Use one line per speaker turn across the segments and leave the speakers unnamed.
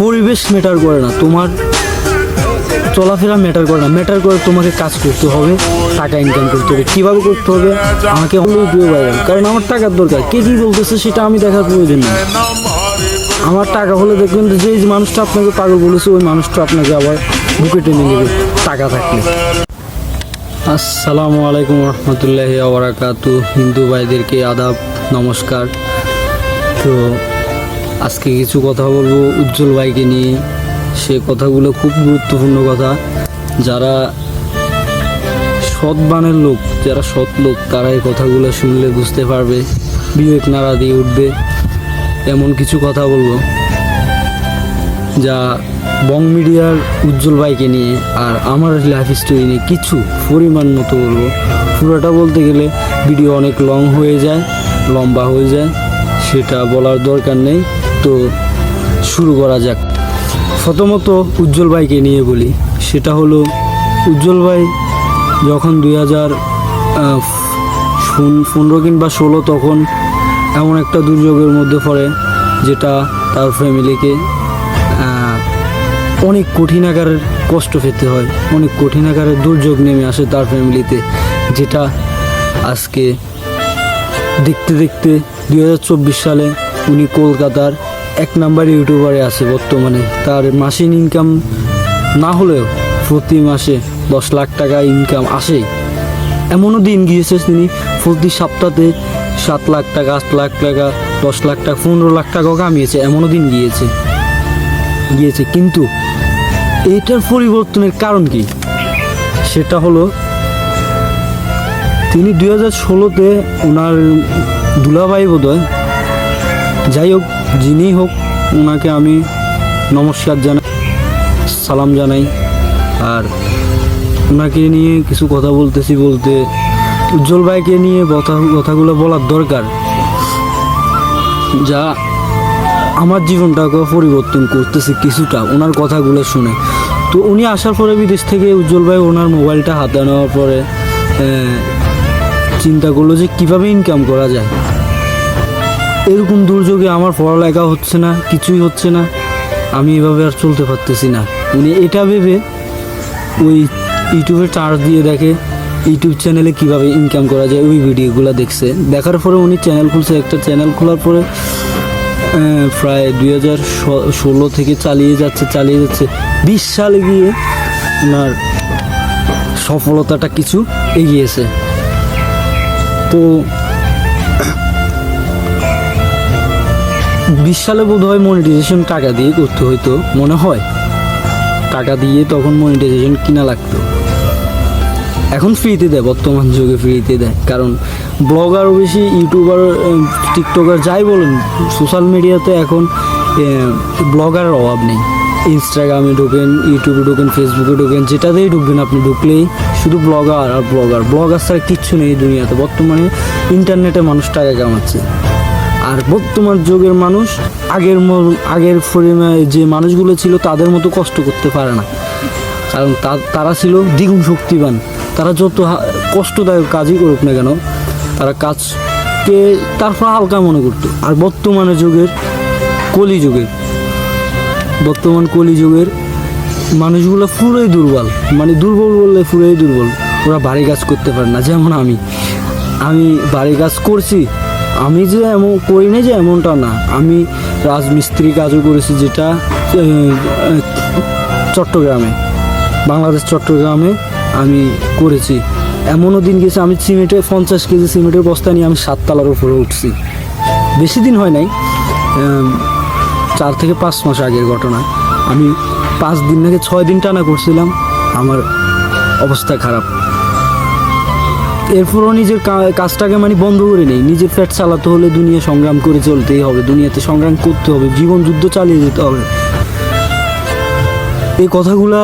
পরিবেশ ম্যাটার করে না, তোমার চলাফেরা ম্যাটার করে না। ম্যাটার করে তোমাকে কাজ করতে হবে, টাকা ইনকাম করতে হবে। কীভাবে করতে হবে? আমাকে দিয়ে কারণ আমার টাকার দরকার। কে কী বলতেছে সেটা আমি দেখার প্রয়োজন নেই। আমার টাকা হলে দেখবেন যে মানুষটা আপনাকে পাগল বলেছে, ওই মানুষটা আপনাকে আবার বুকে টেনে নেবে, টাকা থাকলে। আসসালামু আলাইকুম রহমতুল্লাহ আবরাকাতু হিন্দু ভাইদেরকে আদাব, নমস্কার। তো আজকে কিছু কথা বলব উজ্জ্বল ভাইকে নিয়ে। সে কথাগুলো খুব গুরুত্বপূর্ণ কথা। যারা সৎ বানের লোক, যারা সৎ লোক, তারা এই কথাগুলো শুনলে বুঝতে পারবে, বিবেক নাড়া দিয়ে উঠবে। এমন কিছু কথা বলব যা বং মিডিয়ার উজ্জ্বল ভাইকে নিয়ে আর আমার লাইফ স্টোরি নিয়ে কিছু পরিমাণ মতো বলব। পুরোটা বলতে গেলে ভিডিও অনেক লং হয়ে যায়, লম্বা হয়ে যায়, সেটা বলার দরকার নেই। তো শুরু করা যাক। প্রথমত উজ্জ্বল ভাইকে নিয়ে বলি। সেটা হলো, উজ্জ্বল ভাই যখন দুই হাজার পনেরো কিংবা ষোলো তখন এমন একটা দুর্যোগের মধ্যে পড়ে যেটা তার ফ্যামিলিকে অনেক কঠিন আকারের কষ্ট পেতে হয়, অনেক কঠিন আকারের দুর্যোগ নেমে আসে তার ফ্যামিলিতে যেটা আজকে দেখতে দেখতে দু হাজার চব্বিশ সালে উনি কলকাতার এক নাম্বার ইউটিউবারে আছে বর্তমানে। তার মাসিক ইনকাম না হলেও প্রতি মাসে দশ লাখ টাকা ইনকাম আসে এমনও দিন গিয়েছে তিনি, প্রতি সপ্তাহে সাত লাখ টাকা, আট লাখ টাকা, দশ লাখ টাকা, পনেরো লাখ টাকাও কামিয়েছে। এমনও দিন গিয়েছে। গিয়েছে। কিন্তু এটার পরিবর্তনের কারণ কি? সেটা হলো তিনি দুই হাজার ষোলোতে ওনার দুলাভাই বোধ হয় যাই হোক যিনি হোক ওনাকে আমি নমস্কার জানাই, সালাম জানাই। আর ওনাকে নিয়ে কিছু কথা বলতেছি বলতে উজ্জ্বল ভাইকে নিয়ে কথা, কথাগুলো বলার দরকার। যা আমার জীবনটাকে পরিবর্তন করতেছে কিছুটা ওনার কথাগুলো শুনে। তো উনি আসার পরে বিদেশ থেকে উজ্জ্বল ভাই ওনার মোবাইলটা হাতে নেওয়ার পরে চিন্তা করল যে কীভাবে ইনকাম করা যায়। এরকম দুর্যোগে আমার পড়ালেখা হচ্ছে না, কিছুই হচ্ছে না। আমি এভাবে আর চলতে পারতেছি না। উনি এটা ভেবে ওই ইউটিউবে চার্জ দিয়ে দেখে ইউটিউব চ্যানেলে কীভাবে ইনকাম করা যায়, ওই ভিডিওগুলো দেখছে। দেখার পরে উনি চ্যানেল খুলছে, একটা চ্যানেল খোলার পরে প্রায় দুই হাজার ষোলো থেকে চালিয়ে যাচ্ছে চালিয়ে যাচ্ছে। বিশ সালে গিয়ে ওনার সফলতাটা কিছু এগিয়েছে। তো বিশ সালে বোধ হয় মনিটাইজেশন টাকা দিয়ে করতে হইতো, মনে হয়। টাকা দিয়ে তখন মনিটাইজেশন কিনা লাগতো। এখন ফ্রিতে দেয়, বর্তমান যুগে ফ্রিতে দেয়। কারণ ব্লগার বেশি ইউটিউবার টিকটকার যাই বলেন সোশ্যাল মিডিয়াতে এখন ব্লগারের অভাব নেই। ইনস্টাগ্রামে ঢোকেন ইউটিউবে ঢোকেন ফেসবুকে ঢোকেন যেটাতেই ঢুকবেন আপনি, ঢুকলেই শুধু ব্লগার আর ব্লগার ব্লগার ছাড়া কিচ্ছু নেই দুনিয়াতে। বর্তমানে ইন্টারনেটে মানুষ টাকা কামাচ্ছে। আর বর্তমান যুগের মানুষ আগের আগের যে মানুষগুলো ছিল তাদের মতো কষ্ট করতে পারে না। কারণ তারা ছিল দ্বিগুণ শক্তিবান। তারা যত কষ্টদায়ক কাজই করুক না কেন, তারা কাজকে তারপর হালকা মনে করতো। আর বর্তমানে যুগের কলি যুগের বর্তমান কলি যুগের মানুষগুলো পুরোই দুর্বল। মানে দুর্বল বললে পুরোই দুর্বল। ওরা ভারী কাজ করতে পারে না। যেমন আমি। আমি বাড়ি কাজ করছি আমি যে এমন করি না যে এমনটা না। আমি রাজমিস্ত্রি কাজও করেছি যেটা চট্টগ্রামে, বাংলাদেশ চট্টগ্রামে আমি করেছি। এমনও দিন গেছে, আমি সিমেন্টে পঞ্চাশ কেজি সিমেন্টের বস্তা নিয়ে আমি সাততলার উপরে উঠছি। বেশি দিন হয় নাই চার থেকে পাঁচ মাস আগের ঘটনা। আমি পাঁচ দিন নাকি ছয় দিন টানা করছিলাম, আমার অবস্থা খারাপ। এরপরও নিজের কাজটাকে মানে বন্ধ করে নেই। নিজের ফ্যাট চালাতে হলে দুনিয়া সংগ্রাম করে চলতেই হবে। দুনিয়াতে সংগ্রাম করতে হবে। জীবন যুদ্ধ চালিয়ে যেতে হবে। এই কথাগুলা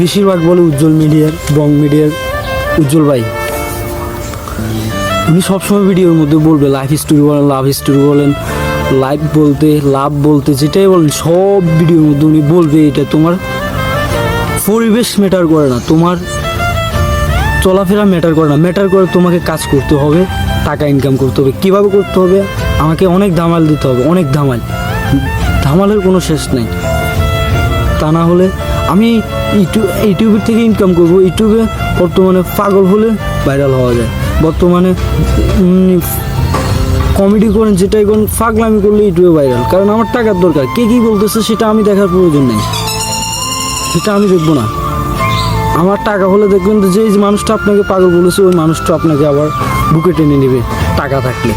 বেশিরভাগ বলে উজ্জ্বল মিডিয়ার, বং মিডিয়ার উজ্জ্বল ভাই। উনি সবসময় ভিডিওর মধ্যে বলবে লাইফ স্টোরি বলেন লাভ স্টোরি বলেন লাইফ বলতে লাভ বলতে, যেটাই বলেন, সব ভিডিওর মধ্যে উনি বলবে, এটা তোমার পরিবেশ ম্যাটার করে না। তোমার চলাফেরা ম্যাটার করে না। ম্যাটার করে তোমাকে কাজ করতে হবে, টাকা ইনকাম করতে হবে। কীভাবে করতে হবে? আমাকে অনেক ধামাল দিতে হবে, অনেক ধামাল। ধামালের কোনো শেষ নেই। তা না হলে আমি ইউটিউব ইউটিউবের থেকে ইনকাম করব। ইউটিউবে বর্তমানে পাগল হলে ভাইরাল হওয়া যায়। বর্তমানে কমেডি করেন, যেটাই করেন, ফাগলামি করলে ইউটিউবে ভাইরাল কারণ আমার টাকার দরকার। কে কী বলতেছে সেটা আমি দেখার প্রয়োজন নেই। সেটা আমি দেখব না। আমার টাকা হলে দেখবেন যে মানুষটা আপনাকে পাগল বলেছে, ওই মানুষটা আপনাকে আবার বুকে টেনে নেবে টাকা থাকলে।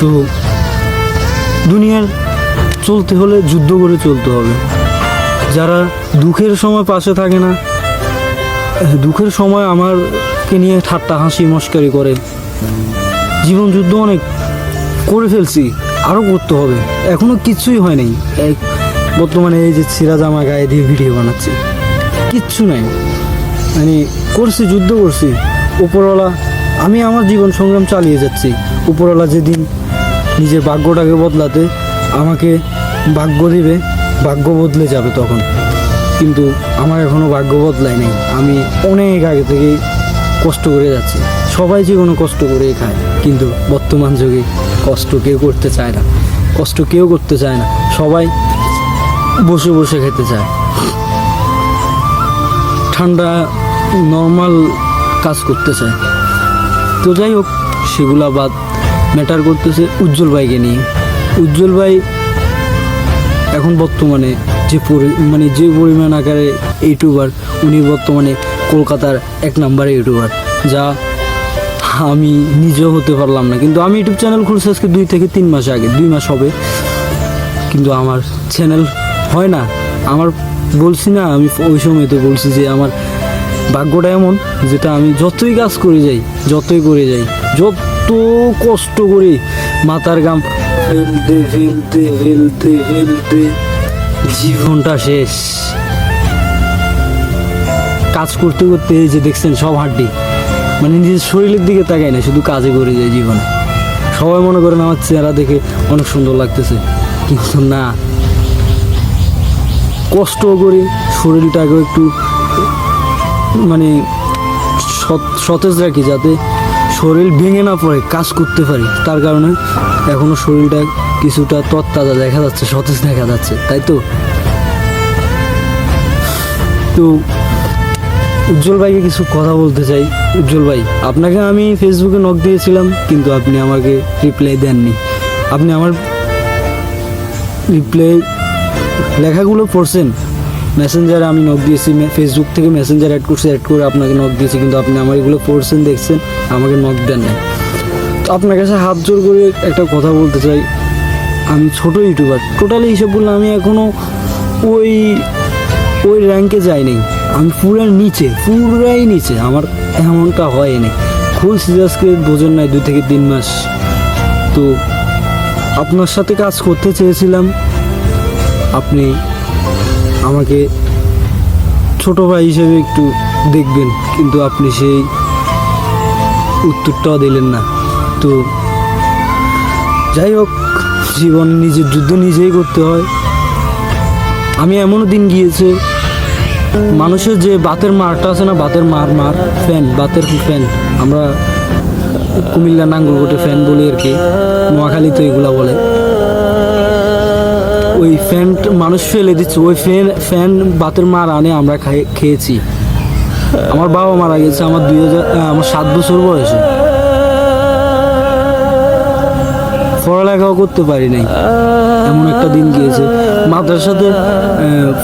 তো দুনিয়ার চলতে হলে যুদ্ধ করে চলতে হবে। যারা দুঃখের সময় পাশে থাকে না, দুঃখের সময় আমারকে নিয়ে ঠাট্টা, হাসি, মস্কারি করে। জীবন যুদ্ধ অনেক করে ফেলছি আরও করতে হবে। এখনও কিছুই হয় নাই। এক বর্তমানে এই যে ছিঁড়া জামা গায়ে দিয়ে ভিডিও বানাচ্ছি। কিচ্ছু নাই। মানে করছি, যুদ্ধ করছি। উপরওয়ালা, আমি আমার জীবন সংগ্রাম চালিয়ে যাচ্ছি। উপরওয়ালা যেদিন নিজের ভাগ্যটাকে বদলাতে আমাকে ভাগ্য দিবে, ভাগ্য বদলে যাবে তখন। কিন্তু আমার এখনও ভাগ্য বদলায় নাই। আমি অনেক আগে থেকেই কষ্ট করে যাচ্ছি। সবাই জীবনে কষ্ট করেই খায়। কিন্তু বর্তমান যুগে কষ্ট কেউ করতে চায় না। কষ্ট কেউ করতে চায় না। সবাই বসে বসে খেতে চায়। ঠান্ডা নর্মাল কাজ করতেছে। তো যাই হোক সেগুলা বাদ ম্যাটার করতেছে উজ্জ্বল ভাইকে নিয়ে। উজ্জ্বল ভাই এখন বর্তমানে যে পরি মানে যে পরিমাণ আকারে ইউটিউবার, উনি বর্তমানে কলকাতার এক নাম্বার ইউটিউবার, যা আমি নিজেও হতে পারলাম না। কিন্তু আমি ইউটিউব চ্যানেল খুলছি আজকে দুই থেকে তিন মাস আগে, দুই মাস হবে। কিন্তু আমার চ্যানেল হয় না। আমার বলছি না, আমি ওই সময় তো বলছি যে আমার ভাগ্যটা এমন যেটা আমি যতই কাজ করে যাই, যতই করে যাই, যত কষ্ট করি মাথার গাম ফেলতে ফেলতে ফেলতে ফেলতে, জীবনটা শেষ। কাজ করতে করতে এই যে দেখছেন সব হাড্ডি মানে নিজের শরীরের দিকে তাকাই না, শুধু কাজে করে যায় জীবনে। সবাই মনে করেন আমার চেহারা দেখে অনেক সুন্দর লাগতেছে, কিন্তু না কষ্ট করি শরীরটাকেও একটু মানে সত- সতেজ রাখি যাতে শরীর ভেঙে না পড়ে, কাজ করতে পারি। তার কারণে এখনও শরীরটা কিছুটা তত্তাজা দেখা যাচ্ছে, সতেজ দেখা যাচ্ছে, তাই তো? তো উজ্জ্বল ভাইকে কিছু কথা বলতে চাই। উজ্জ্বল ভাই, আপনাকে আমি ফেসবুকে নক দিয়েছিলাম, কিন্তু আপনি আমাকে রিপ্লাই দেননি। আপনি আমার রিপ্লাই লেখাগুলো পড়ছেন? মেসেঞ্জারে আমি নক দিয়েছি ফেসবুক থেকে মেসেঞ্জার অ্যাড করছি অ্যাড করে আপনাকে নক দিয়েছি, কিন্তু আপনি আমার এগুলো পড়ছেন, দেখছেন, আমাকে নক দেন নাই। তো আপনার কাছে হাত জোর করে একটা কথা বলতে চাই। আমি ছোট ইউটিউবার টোটালি হিসেব করলে আমি এখনও ওই ওই র্যাঙ্কে যাই নাই আমি পুরার নিচে, পুরাই নিচে, আমার এমনটা হয়নি। খুলছি আজকে বোঝেন নাই, দুই থেকে তিন মাস। তো আপনার সাথে কাজ করতে চেয়েছিলাম আপনি আমাকে ছোট ভাই হিসেবে একটু দেখবেন, কিন্তু আপনি সেই উত্তরটাও দিলেন না। তো যাই হোক, জীবন নিজের যুদ্ধ নিজেই করতে হয়। আমি এমনও দিন গিয়েছে, মানুষের যে বাতের মারটা আছে না, বাতের মার মার, ফ্যান, বাতের ফ্যান, আমরা কুমিল্লা নাঙ্গলকোটে ফ্যান বলি আর কি, নোয়াখালীতে এগুলা বলে। ওই ফ্যান মানুষ ফেলে দিচ্ছে, ওই ফ্যান ফ্যান বাতের মার আনে, আমরা খেয়েছি। আমার বাবা মারা গেছে, আমার দুই হাজার আমার সাত বছর বয়সে। পড়ালেখাও করতে পারি নাই। এমন একটা দিন গিয়েছে। মাদ্রাসাতে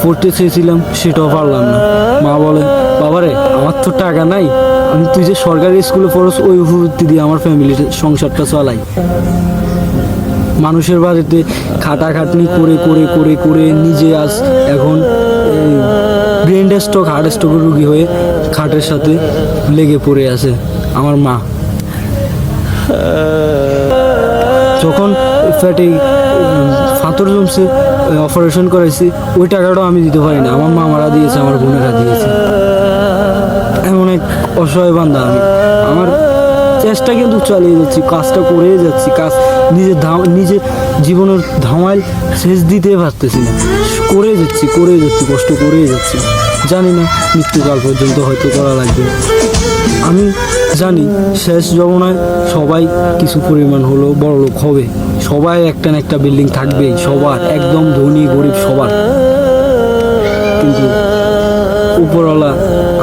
পড়তে চেয়েছিলাম, সেটাও পারলাম না। মা বলে, বাবারে, আমার তো টাকা নাই। আমি তুই যে সরকারি স্কুলে পড়স, ওই উপবৃত্তি দিয়ে আমার ফ্যামিলির সংসারটা চালাই। মানুষের বাড়িতে খাটাখাটনি করে করে করে করে নিজে আজ এখন ব্রেন স্ট্রোক হার্ট স্ট্রোকের রুগী হয়ে খাটের সাথে লেগে পড়ে আছে আমার মা। যখন ফ্যাটে ফাতর জমছে অপারেশন করাইছি, ওই টাকাটাও আমি দিতে পারি না। আমার মা মারা দিয়েছে, আমার বোনেরা দিয়েছে। এমন এক অসহায় বান্ধা আমি। আমার চেষ্টা কিন্তু চালিয়ে যাচ্ছি, কাজটা করেই যাচ্ছি, কাজ নিজের ধাম নিজের জীবনের ধামাইল শেষ দিতে পারতেছি না। করে যাচ্ছি করে যাচ্ছি, কষ্ট করেই যাচ্ছি। জানি না মৃত্যুকাল পর্যন্ত হয়তো করা লাগবে। আমি জানি শেষ জমানায় সবাই কিছু পরিমাণ হলো বড় লোক হবে। সবাই একটা না একটা বিল্ডিং থাকবেই, সবার, একদম ধনী, গরিব, সবার। কিন্তু উপরওয়ালা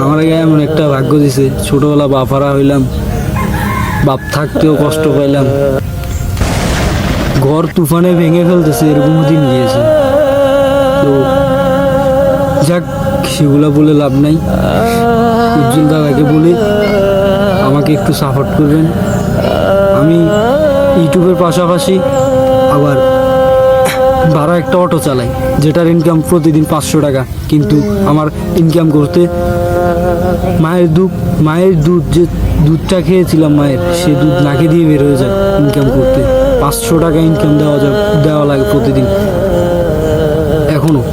আমার এমন একটা ভাগ্য দিছে, ছোটবেলা বাফারা হইলাম বাপ থাকতেও কষ্ট পাইলাম। ঘর তুফানে ভেঙে ফেলতেছে, এরকম দিন গিয়েছে। তো যাক, সেগুলা বলে লাভ নাই। উজ্জ্বল দাদাকে বলে, আমাকে একটু সাপোর্ট করবেন। আমি ইউটিউবের পাশাপাশি আবার ভাড়া একটা অটো চালাই, যেটার ইনকাম প্রতিদিন পাঁচশো টাকা। কিন্তু আমার ইনকাম করতে মায়ের দুধ মায়ের দুধ যে দুধটা খেয়েছিলাম মায়ের, সে দুধ নাকে দিয়ে বের হয়ে যায় ইনকাম করতে। পাঁচশো টাকা ইনকাম দেওয়া যায়, দেওয়া লাগে প্রতিদিন। এখনও।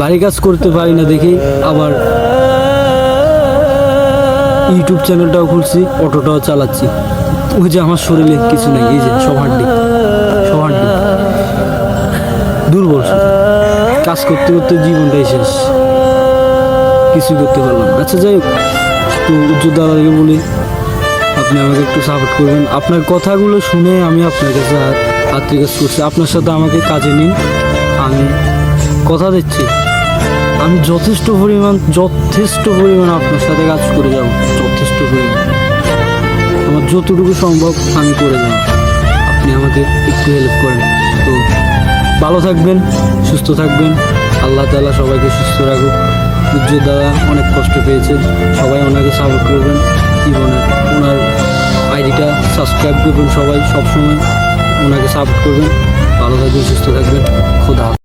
বাড়ি কাজ করতে পারি না দেখি আবার ইউটিউব চ্যানেলটাও খুলছি, অটোটাও চালাচ্ছি। ওই যে আমার শরীরে কিছু নেই, এই যে সব হাড্ডি দুর্বল কাজ করতে করতে জীবনটাই শেষ। কিছুই করতে পারলাম। আচ্ছা যাই হোক তো উজ্জ্বল দাদাকে বলি, আপনি আমাকে একটু সাপোর্ট করবেন। আপনার কথাগুলো শুনে আমি আপনার কাছে হাত- রিকোয়েস্ট করছি। আপনার সাথে আমাকে কাজে নিন আমি কথা দিচ্ছি। আমি যথেষ্ট পরিমাণ যথেষ্ট পরিমাণ আপনার সাথে কাজ করে যাব। যথেষ্ট পরিমাণ। আমার যতটুকু সম্ভব আমি করে যাব। আপনি আমাকে একটু হেল্প করেন। তো ভালো থাকবেন, সুস্থ থাকবেন। আল্লাহ তাআলা সবাইকে সুস্থ রাখুক। উজ্জ্বল দাদা অনেক কষ্ট পেয়েছে, সবাই ওনাকে সাপোর্ট করবেন জীবনের ওনার আইডিটা সাবস্ক্রাইব করবেন সবাই সবসময়, ওনাকে সাপোর্ট করবেন, ভালো থাকবেন, সুস্থ থাকবেন, খোদা।